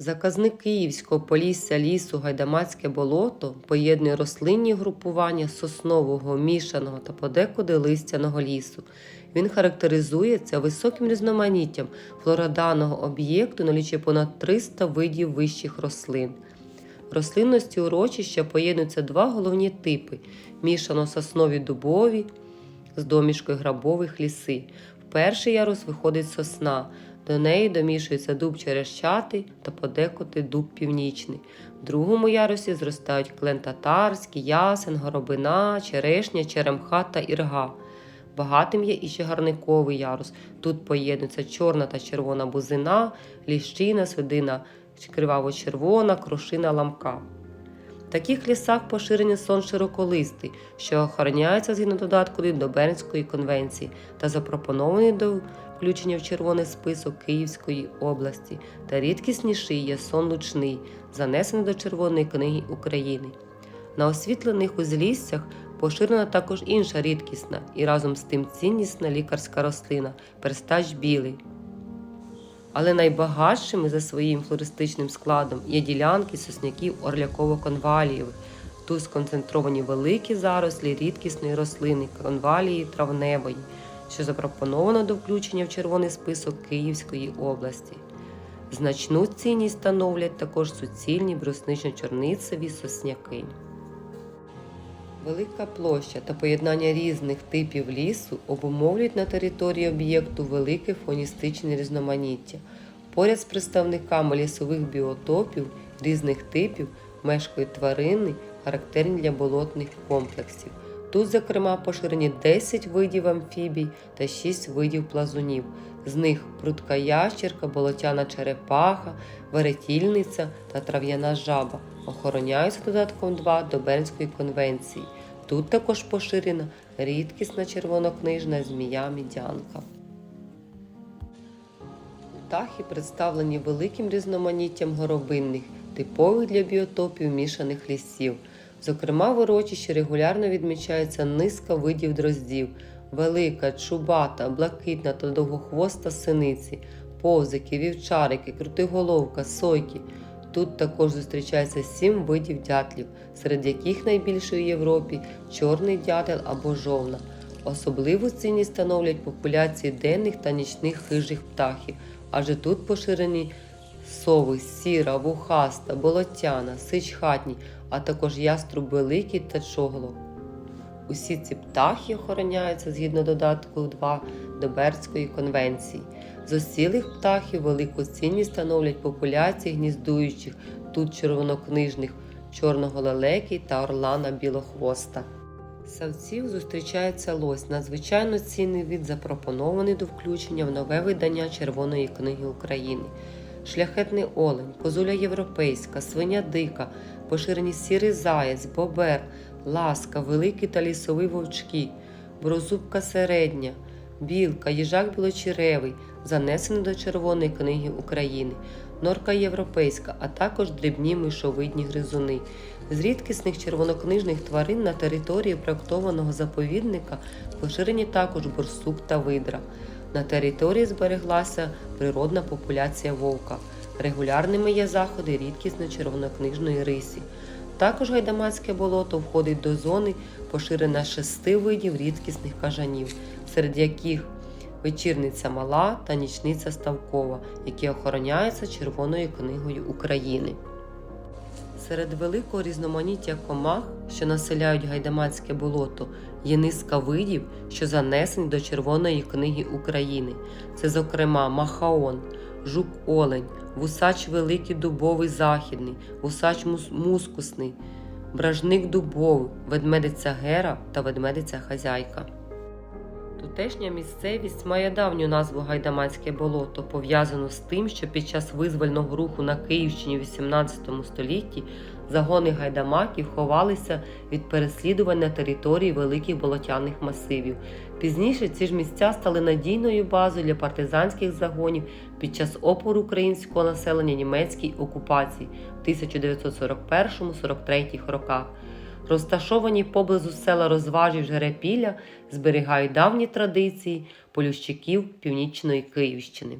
Заказник Київського полісся лісу Гайдамацьке болото поєднує рослинні групування соснового, мішаного та подекуди листяного лісу. Він характеризується високим різноманіттям флораданного об'єкту, налічує понад 300 видів вищих рослин. Рослинності урочища поєднуються два головні типи: мішано-соснові дубові з домішкою грабових ліси. В перший ярус виходить сосна, до неї домішується дуб черещатий та подекуди дуб північний. В другому ярусі зростають клен татарський, ясен, горобина, черешня, черемха та ірга. Багатим є і чагарниковий ярус. Тут поєднуються чорна та червона бузина, ліщина, свидина криваво-червона, крушина ламка. В таких лісах поширені сон широколистий, що охороняється згідно додатку до Бернської конвенції та запропонований до включення в червоний список Київської області, та рідкісніший є сон лучний, занесений до Червоної книги України. На освітлених узліссях поширена також інша рідкісна і разом з тим ціннісна лікарська рослина перстач білий. Але найбагатшими за своїм флористичним складом є ділянки сосняків орляково-конвалієвих. Тут сконцентровані великі зарослі рідкісної рослини конвалії травневої, що запропоновано до включення в червоний список Київської області. Значну цінність становлять також суцільні бруснично-чорницеві сосняки. Велика площа та поєднання різних типів лісу обумовлюють на території об'єкту велике фоністичне різноманіття. Поряд з представниками лісових біотопів різних типів мешкають тварини, характерні для болотних комплексів. Тут, зокрема, поширені 10 видів амфібій та 6 видів плазунів. З них прудка ящерка, болотяна черепаха, веретільниця та трав'яна жаба. Охороняються додатком 2 до Бернської конвенції. Тут також поширена рідкісна червонокнижна змія мідянка. Птахи представлені великим різноманіттям горобинних, типових для біотопів мішаних лісів. Зокрема, в урочищі регулярно відмічається низка видів дроздів, велика, чубата, блакитна та довгохвоста синиці, повзики, вівчарики, крутиголовка, сойки. Тут також зустрічається сім видів дятлів, серед яких найбільший у Європі чорний дятел або жовна. Особливу цінність становлять популяції денних та нічних хижих птахів, адже тут поширені сови, сіра, вухаста, болотяна, сич хатній, а також яструб великий та чогло. Усі ці птахи охороняються згідно додатку 2 до Бердської конвенції. З осілих птахів велику цінність становлять популяції гніздуючих, тут червонокнижних, чорного лелеки та орлана білохвоста. Савців зустрічається лось, надзвичайно цінний від запропонований до включення в нове видання Червоної книги України. Шляхетний олень, козуля європейська, свиня дика, поширені сірий заєць, бобер, ласка, великий та лісовий вовчки, брозубка середня, білка, їжак білочеревий, занесений до Червоної книги України, норка європейська, а також дрібні мишовидні гризуни. З рідкісних червонокнижних тварин на території проектованого заповідника поширені також борсук та видра. На території збереглася природна популяція вовка. Регулярними є заходи рідкісної червонокнижної рисі. Також гайдамацьке болото входить до зони поширена шести видів рідкісних кажанів, серед яких вечірниця мала та нічниця ставкова, які охороняються Червоною книгою України. Серед великого різноманіття комах, що населяють гайдамацьке болото, є низка видів, що занесені до Червоної книги України. Це, зокрема, махаон, жук-олень, вусач великий дубовий західний, вусач мускусний, бражник дубовий, ведмедиця гера та ведмедиця хазяйка. Тутешня місцевість має давню назву Гайдамацьке болото, пов'язану з тим, що під час визвольного руху на Київщині в XVIII столітті загони гайдамаків ховалися від переслідувань на території великих болотяних масивів. Пізніше ці ж місця стали надійною базою для партизанських загонів під час опору українського населення німецькій окупації в 1941-43 роках. Розташовані поблизу села Розважів Жерепілля, зберігають давні традиції полющиків північної Київщини.